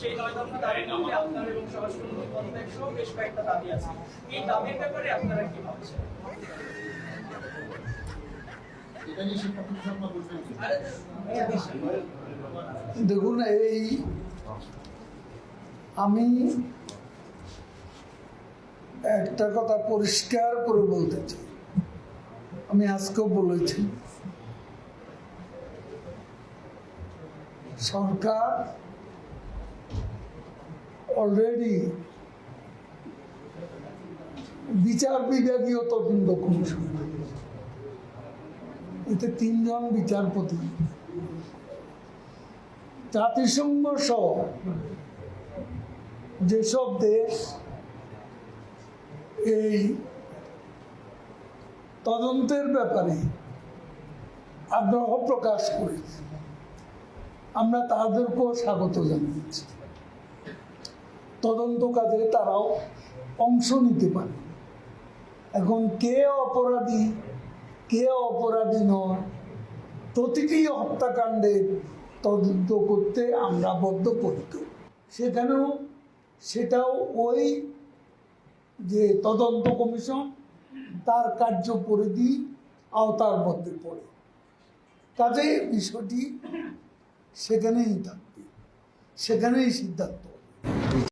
সেই নয় দফা দাবি করতে আপনার এবং স্বরাষ্ট্রমন্ত্রী পদত্যাগ সহ বেশ কয়েকটা দাবি আছে। এই দাবির ব্যাপারে আপনারা কি ভাবছেন? এটা নিয়ে শিক্ষা প্রতিষ্ঠান বলছেন আরে, দেখুন এই আমি একটা কথা পরিষ্কার করে বলতে চাই। আমি আজকেও বলেছি সরকার অলরেডি বিচার বিভাগীয় তদন্ত কমিশন। এতে তিনজন বিচারপতি। জাতিসংঘ সহ যেসব দেশ এই তদন্তের ব্যাপারে আগ্রহ প্রকাশ করেছে, আমরা তাদেরকেও স্বাগত জানিয়েছি তদন্ত কাজে তারাও অংশ নিতে পারে। এখন কে অপরাধী কে অপরাধী নয়, প্রতিটি হত্যাকাণ্ডের তদন্ত করতে আমরা বদ্ধ বদ্ধপরিত সেখানেও, সেটাও ওই যে তদন্ত কমিশন, তার কার্য পরিধি আওতার মধ্যে পড়ে। কাজে বিষয়টি সেখানেই থাকবে, সেখানেই সিদ্ধান্ত